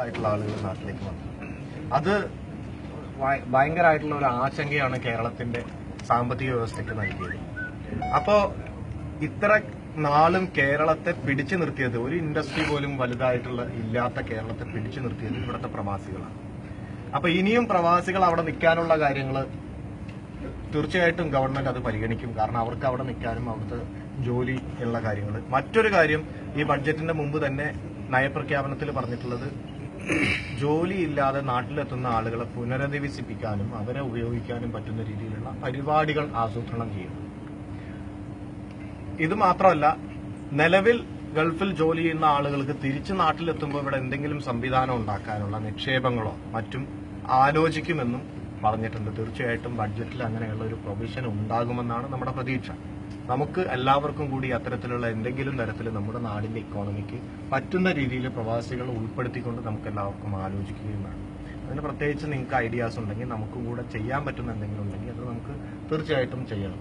ആയിട്ടുള്ള ആളുകൾ നാട്ടിലേക്ക് വന്നു. അത് ഭയ- ഭയങ്കരമായിട്ടുള്ള ഒരു ആശങ്കയാണ് കേരളത്തിന്റെ സാമ്പത്തിക വ്യവസ്ഥയ്ക്ക് നൽകിയത്. അപ്പോ ഇത്ര നാളും കേരളത്തെ പിടിച്ചു നിർത്തിയത് ഒരു ഇൻഡസ്ട്രി പോലും വലുതായിട്ടുള്ള ഇല്ലാത്ത കേരളത്തെ പിടിച്ചു നിർത്തിയത് ഇവിടുത്തെ പ്രവാസികളാണ്. അപ്പൊ ഇനിയും പ്രവാസികൾ അവിടെ നിൽക്കാനുള്ള കാര്യങ്ങൾ തീർച്ചയായിട്ടും ഗവൺമെന്റ് അത് പരിഗണിക്കും. കാരണം അവർക്ക് അവിടെ നിൽക്കാനും അവിടുത്തെ ജോലി ഉള്ള കാര്യങ്ങൾ. മറ്റൊരു കാര്യം ഈ ബഡ്ജറ്റിന്റെ മുമ്പ് തന്നെ നയപ്രഖ്യാപനത്തിൽ പറഞ്ഞിട്ടുള്ളത് ജോലിയില്ലാതെ നാട്ടിലെത്തുന്ന ആളുകളെ പുനരധിവസിപ്പിക്കാനും അവരെ ഉപയോഗിക്കാനും പറ്റുന്ന രീതിയിലുള്ള പരിപാടികൾ ആസൂത്രണം ചെയ്യുന്നു ഇത് മാത്രമല്ല നിലവിൽ ഗൾഫിൽ ജോലി ചെയ്യുന്ന ആളുകൾക്ക് തിരിച്ച് നാട്ടിലെത്തുമ്പോൾ ഇവിടെ എന്തെങ്കിലും സംവിധാനം ഉണ്ടാക്കാനുള്ള നിക്ഷേപങ്ങളോ മറ്റും ആലോചിക്കുമെന്നും പറഞ്ഞിട്ടുണ്ട്. തീർച്ചയായിട്ടും ബഡ്ജറ്റിൽ അങ്ങനെയുള്ള ഒരു പ്രൊവിഷൻ ഉണ്ടാകുമെന്നാണ് നമ്മുടെ പ്രതീക്ഷ. നമുക്ക് എല്ലാവർക്കും കൂടി അത്തരത്തിലുള്ള എന്തെങ്കിലും തരത്തിൽ നമ്മുടെ നാടിന്റെ ഇക്കോണമിക്ക് പറ്റുന്ന രീതിയിൽ പ്രവാസികൾ ഉൾപ്പെടുത്തിക്കൊണ്ട് നമുക്ക് എല്ലാവർക്കും ആലോചിക്കുകയും വേണം. അതിന് പ്രത്യേകിച്ച് നിങ്ങൾക്ക് ഐഡിയാസ് ഉണ്ടെങ്കിൽ നമുക്കും കൂടെ ചെയ്യാൻ പറ്റുന്ന എന്തെങ്കിലും ഉണ്ടെങ്കിൽ അത് നമുക്ക് തീർച്ചയായിട്ടും ചെയ്യണം.